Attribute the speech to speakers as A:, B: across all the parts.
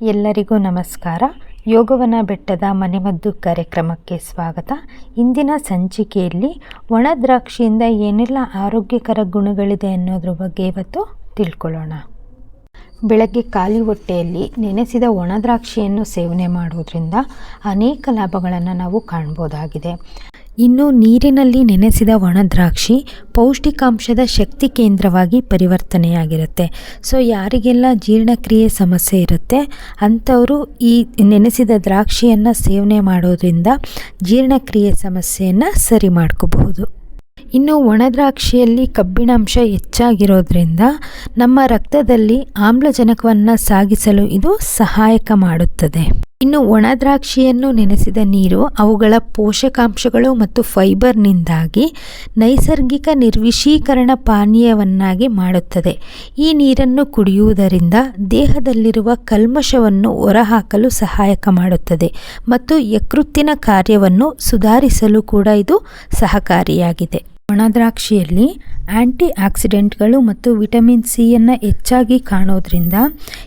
A: ಎಲ್ಲರಿಗೂ ನಮಸ್ಕಾರ. ಯೋಗವನ ಬೆಟ್ಟದ ಮನೆಮದ್ದು ಕಾರ್ಯಕ್ರಮಕ್ಕೆ ಸ್ವಾಗತ. ಇಂದಿನ ಸಂಚಿಕೆಯಲ್ಲಿ ಒಣ ದ್ರಾಕ್ಷಿಯಿಂದ ಏನೆಲ್ಲ ಆರೋಗ್ಯಕರ ಗುಣಗಳಿದೆ ಅನ್ನೋದ್ರ ಬಗ್ಗೆ ಇವತ್ತು ತಿಳ್ಕೊಳ್ಳೋಣ. ಬೆಳಗ್ಗೆ ಖಾಲಿ ಹೊಟ್ಟೆಯಲ್ಲಿ ನೆನೆಸಿದ ಒಣ ದ್ರಾಕ್ಷಿಯನ್ನು ಸೇವನೆ ಮಾಡೋದ್ರಿಂದ ಅನೇಕ ಲಾಭಗಳನ್ನು ನಾವು ಕಾಣ್ಬೋದಾಗಿದೆ. ಇನ್ನು ನೀರಿನಲ್ಲಿ ನೆನೆಸಿದ ಒಣದ್ರಾಕ್ಷಿ ಪೌಷ್ಟಿಕಾಂಶದ ಶಕ್ತಿ ಕೇಂದ್ರವಾಗಿ ಪರಿವರ್ತನೆಯಾಗಿರುತ್ತೆ. ಸೊ, ಯಾರಿಗೆಲ್ಲ ಜೀರ್ಣಕ್ರಿಯೆ ಸಮಸ್ಯೆ ಇರುತ್ತೆ, ಅಂಥವರು ಈ ನೆನೆಸಿದ ದ್ರಾಕ್ಷಿಯನ್ನು ಸೇವನೆ ಮಾಡೋದ್ರಿಂದ ಜೀರ್ಣಕ್ರಿಯೆ ಸಮಸ್ಯೆಯನ್ನು ಸರಿ ಮಾಡ್ಕೋಬಹುದು. ಇನ್ನು ಒಣದ್ರಾಕ್ಷಿಯಲ್ಲಿ ಕಬ್ಬಿಣಾಂಶ ಹೆಚ್ಚಾಗಿರೋದ್ರಿಂದ ನಮ್ಮ ರಕ್ತದಲ್ಲಿ ಆಮ್ಲಜನಕವನ್ನು ಸಾಗಿಸಲು ಇದು ಸಹಾಯಕ ಮಾಡುತ್ತದೆ. ಇನ್ನು ಒಣ ದ್ರಾಕ್ಷಿಯನ್ನು ನೆನೆಸಿದ ನೀರು ಅವುಗಳ ಪೋಷಕಾಂಶಗಳು ಮತ್ತು ಫೈಬರ್ನಿಂದಾಗಿ ನೈಸರ್ಗಿಕ ನಿರ್ವಿಶೀಕರಣ ಪಾನೀಯವನ್ನಾಗಿ ಮಾಡುತ್ತದೆ. ಈ ನೀರನ್ನು ಕುಡಿಯುವುದರಿಂದ ದೇಹದಲ್ಲಿರುವ ಕಲ್ಮಶವನ್ನು ಹೊರಹಾಕಲು ಸಹಾಯಕ ಮಾಡುತ್ತದೆ ಮತ್ತು ಯಕೃತ್ತಿನ ಕಾರ್ಯವನ್ನು ಸುಧಾರಿಸಲು ಕೂಡ ಇದು ಸಹಕಾರಿಯಾಗಿದೆ. ಒಣ ದ್ರಾಕ್ಷಿಯಲ್ಲಿ ಆ್ಯಂಟಿ ಆಕ್ಸಿಡೆಂಟ್ಗಳು ಮತ್ತು ವಿಟಮಿನ್ ಸಿಯನ್ನು ಹೆಚ್ಚಾಗಿ ಕಾಣೋದ್ರಿಂದ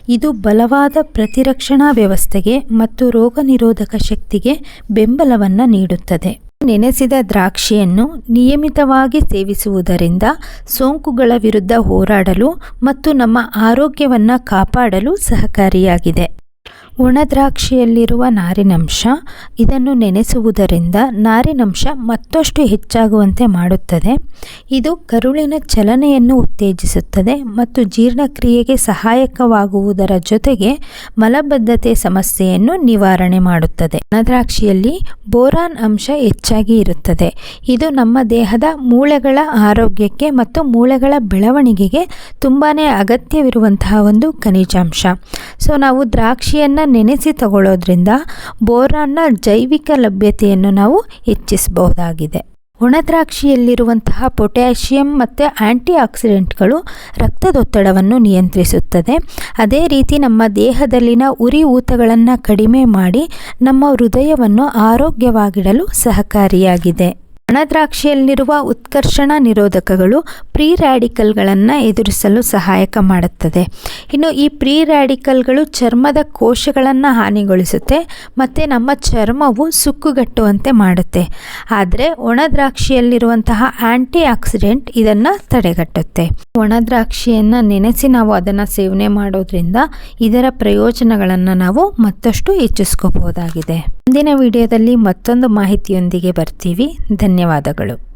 A: ಇದು ಬಲವಾದ ಪ್ರತಿರಕ್ಷಣಾ ವ್ಯವಸ್ಥೆಗೆ ಮತ್ತು ರೋಗ ನಿರೋಧಕ ಶಕ್ತಿಗೆ ಬೆಂಬಲವನ್ನು ನೀಡುತ್ತದೆ. ನೆನೆಸಿದ ದ್ರಾಕ್ಷಿಯನ್ನು ನಿಯಮಿತವಾಗಿ ಸೇವಿಸುವುದರಿಂದ ಸೋಂಕುಗಳ ವಿರುದ್ಧ ಹೋರಾಡಲು ಮತ್ತು ನಮ್ಮ ಆರೋಗ್ಯವನ್ನು ಕಾಪಾಡಲು ಸಹಕಾರಿಯಾಗಿದೆ. ಒಣ ದ್ರಾಕ್ಷಿಯಲ್ಲಿರುವ ನಾರಿನಂಶ, ಇದನ್ನು ನೆನೆಸುವುದರಿಂದ ನಾರಿನಂಶ ಮತ್ತಷ್ಟು ಹೆಚ್ಚಾಗುವಂತೆ ಮಾಡುತ್ತದೆ. ಇದು ಕರುಳಿನ ಚಲನೆಯನ್ನು ಉತ್ತೇಜಿಸುತ್ತದೆ ಮತ್ತು ಜೀರ್ಣಕ್ರಿಯೆಗೆ ಸಹಾಯಕವಾಗುವುದರ ಜೊತೆಗೆ ಮಲಬದ್ಧತೆ ಸಮಸ್ಯೆಯನ್ನು ನಿವಾರಣೆ ಮಾಡುತ್ತದೆ. ಒಣದ್ರಾಕ್ಷಿಯಲ್ಲಿ ಬೋರಾನ್ ಅಂಶ ಹೆಚ್ಚಾಗಿ ಇರುತ್ತದೆ. ಇದು ನಮ್ಮ ದೇಹದ ಮೂಳೆಗಳ ಆರೋಗ್ಯಕ್ಕೆ ಮತ್ತು ಮೂಳೆಗಳ ಬೆಳವಣಿಗೆಗೆ ತುಂಬಾ ಅಗತ್ಯವಿರುವಂತಹ ಒಂದು ಖನಿಜಾಂಶ. ಸೊ, ನಾವು ದ್ರಾಕ್ಷಿಯನ್ನು ನೆನೆಸಿ ತಗೊಳ್ಳೋದ್ರಿಂದ ಬೋರಾನ್ನ ಜೈವಿಕ ಲಭ್ಯತೆಯನ್ನು ನಾವು ಹೆಚ್ಚಿಸಬಹುದಾಗಿದೆ. ಒಣದ್ರಾಕ್ಷಿಯಲ್ಲಿರುವಂತಹ ಪೊಟ್ಯಾಷಿಯಂ ಮತ್ತು ಆ್ಯಂಟಿ ಆಕ್ಸಿಡೆಂಟ್ಗಳು ರಕ್ತದೊತ್ತಡವನ್ನು ನಿಯಂತ್ರಿಸುತ್ತದೆ. ಅದೇ ರೀತಿ ನಮ್ಮ ದೇಹದಲ್ಲಿನ ಉರಿ ಊತಗಳನ್ನು ಕಡಿಮೆ ಮಾಡಿ ನಮ್ಮ ಹೃದಯವನ್ನು ಆರೋಗ್ಯವಾಗಿಡಲು ಸಹಕಾರಿಯಾಗಿದೆ. ಒಣ ದ್ರಾಕ್ಷಿಯಲ್ಲಿರುವ ಉತ್ಕರ್ಷಣ ನಿರೋಧಕಗಳು ಪ್ರೀ ರ್ಯಾಡಿಕಲ್ಗಳನ್ನು ಎದುರಿಸಲು ಸಹಾಯಕ ಮಾಡುತ್ತದೆ. ಇನ್ನು ಈ ಪ್ರೀ ರ್ಯಾಡಿಕಲ್ಗಳು ಚರ್ಮದ ಕೋಶಗಳನ್ನು ಹಾನಿಗೊಳಿಸುತ್ತೆ, ಮತ್ತು ನಮ್ಮ ಚರ್ಮವು ಸುಕ್ಕುಗಟ್ಟುವಂತೆ ಮಾಡುತ್ತೆ. ಆದರೆ ಒಣದ್ರಾಕ್ಷಿಯಲ್ಲಿರುವಂತಹ ಆ್ಯಂಟಿ ಆಕ್ಸಿಡೆಂಟ್ ಇದನ್ನು ತಡೆಗಟ್ಟುತ್ತೆ. ಒಣದ್ರಾಕ್ಷಿಯನ್ನು ನೆನೆಸಿ ನಾವು ಅದನ್ನು ಸೇವನೆ ಮಾಡೋದ್ರಿಂದ ಇದರ ಪ್ರಯೋಜನಗಳನ್ನು ನಾವು ಮತ್ತಷ್ಟು ಹೆಚ್ಚಿಸ್ಕೋಬಹುದಾಗಿದೆ ಮುಂದಿನ ವಿಡಿಯೋದಲ್ಲಿ ಮತ್ತೊಂದು ಮಾಹಿತಿಯೊಂದಿಗೆ ಬರ್ತೀವಿ. ಧನ್ಯವಾದಗಳು.